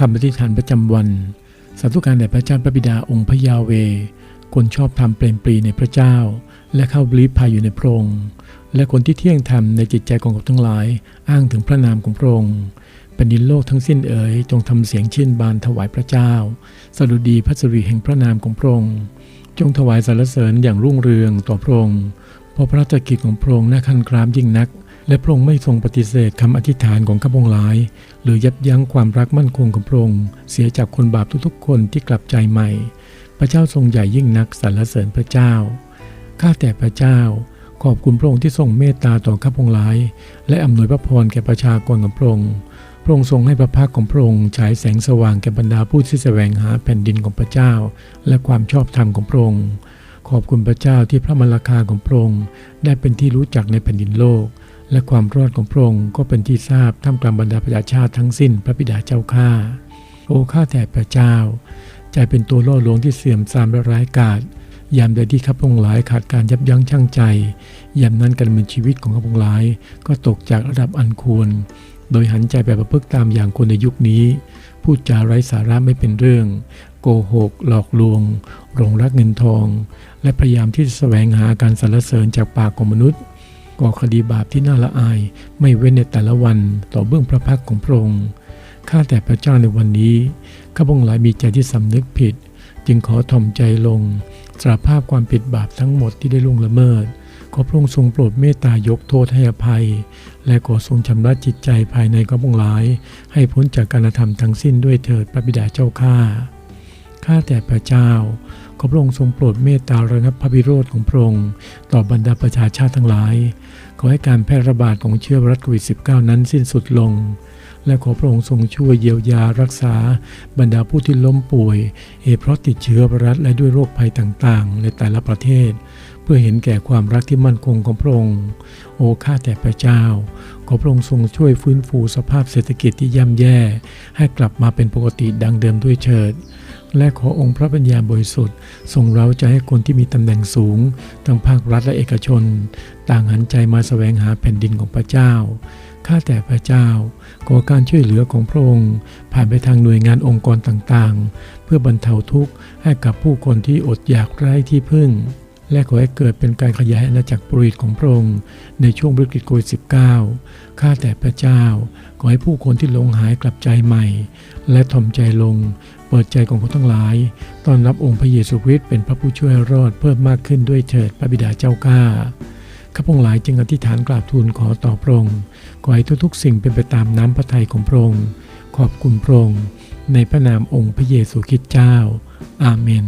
คำอธิฐานประจำวัน สาธุการแด่พระเจ้าพระบิดาองค์พระยาเว คนชอบทำเปลนปรีในพระเจ้า และเข้าบลีพายอยู่ในพระองค์ และคนที่เที่ยงธรรมในจิตใจของเขาทั้งหลาย อ้างถึงพระนามของพระองค์แผ่นดินโลกทั้งสิ้นเอ๋ยจงทำเสียงเชื่นบานถวายพระเจ้า สดุดีพระสิริแห่งพระนามของพระองค์ จงถวายสรรเสริญอย่างรุ่งเรืองต่อพระองค์เพราะพระราชกิจของพระองค์น่าคันครามยิ่งนัก และพระองค์ไม่ทรงปฏิเสธคำอธิษฐานของข้าพงหลาย หรือยับยั้งความรักมั่นคงของพระองค์เสียจากคนบาปทุกๆ คนที่กลับใจใหม่ พระเจ้าทรงใหญ่ยิ่งนักสรรเสริญพระเจ้าข้าแต่พระเจ้า ขอบคุณพระองค์ที่ทรงเมตตาต่อข้าพงหลาย และอำนวยพระพรแก่ประชากรของพระองค์พระองค์ทรงให้พระพักของพระองค์ฉายแสงสว่างแก่บรรดาผู้ที่แสวงหาแผ่นดินของพระเจ้า และความชอบธรรมของพระองค์ขอบคุณพระเจ้าที่พระมรคาของพระองค์ได้เป็นที่รู้จักในแผ่นดินโลก และความรอดของพระองค์ก็เป็นที่ทราบท่ามกลางบรรดาประชาชาติทั้งสิ้นพระบิดาเจ้าข้าโอ้ข้าแต่พระเจ้า ใจเป็นตัวล่อลวงที่เสื่อมทรามและร้ายกาจยามใดที่ข้าพงหลายขาดการยับยั้งชั่งใจยามนั้นการดำเนินชีวิตของข้าพงหลาย ก็ตกจากระดับอันควร โดยหันใจแบบประพฤติตามอย่างคนในยุคนี้พูดจาไร้สาระไม่เป็นเรื่อง โกหก หลอกลวงหลงรักเงินทอง และพยายามที่จะแสวงหาการสรรเสริญจากปากของมนุษย์ ก่อคดีบาปที่น่าละอาย ไม่เว้นในแต่ละวันต่อเบื้องพระพักของพระองค์ข้าแต่พระเจ้าในวันนี้ข้าพงหลายมีใจที่สำนึกผิด จึงขอถ่อมใจลงสารภาพความผิดบาปทั้งหมดที่ได้ล่วงละเมิด ขอพระองค์ทรงโปรดเมตตายกโทษให้อภัย และขอทรงชำระจิตใจภายในข้าพงหลาย ให้พ้นจากการกระทำทั้งสิ้นด้วยเถิดพระบิดาเจ้าข้าข้าแต่พระเจ้า ขอพระองค์ทรงโปรดเมตตาระงับพระวิโรธของพระองค์ต่อบรรดาประชาชาติทั้งหลาย ขอให้การแพร่ระบาดของเชื้อไวรัสโควิด -19 นั้นสิ้นสุดลง และขอพระองค์ทรงช่วยเยียวยารักษาบรรดาผู้ที่ล้มป่วยเหตุเพราะติดเชื้อไวรัสและด้วยโรคภัยต่างๆ ในแต่ละประเทศ เพื่อเห็นแก่ความรักที่มั่นคงของพระองค์ โอ้ข้าแต่พระเจ้า ขอพระองค์ทรงช่วยฟื้นฟูสภาพเศรษฐกิจที่ย่ำแย่ ให้กลับมาเป็นปกติดังเดิมด้วยเถิด และขอองค์พระปัญญาบริสุทธิ์ทรงเราใจให้คนที่มีตำแหน่งสูง ทั้งภาครัฐและเอกชน ต่างหันใจมาแสวงหาแผ่นดินของพระเจ้า ข้าแต่พระเจ้า ขอการช่วยเหลือของพระองค์ ผ่านไปทางหน่วยงานองค์กรต่างๆ เพื่อบรรเทาทุกข์ให้กับผู้คนที่อดอยากไร้ที่พึ่ง และขอให้เกิดเป็นการขยายอาณาจักรปริตของพระองค์ในช่วงวิกฤตโควิด -19 ข้าแต่พระเจ้า ขอให้ผู้คนที่หลงหายกลับใจใหม่ และถ่อมใจลง เปิดใจของคนทั้งหลาย ต้อนรับองค์พระเยซูคริสต์เป็นพระผู้ช่วยรอดเพิ่มมากขึ้นด้วยเถิดพระบิดาเจ้าข้าข้าพงหลายจึงอธิษฐานกราบทูลขอต่อพระองค์ขอให้ทุกๆ สิ่งเป็นไปตามน้ำพระทัยของพระองค์ขอบคุณพระองค์ในพระนามองค์พระเยซูคริสต์เจ้า อาเมน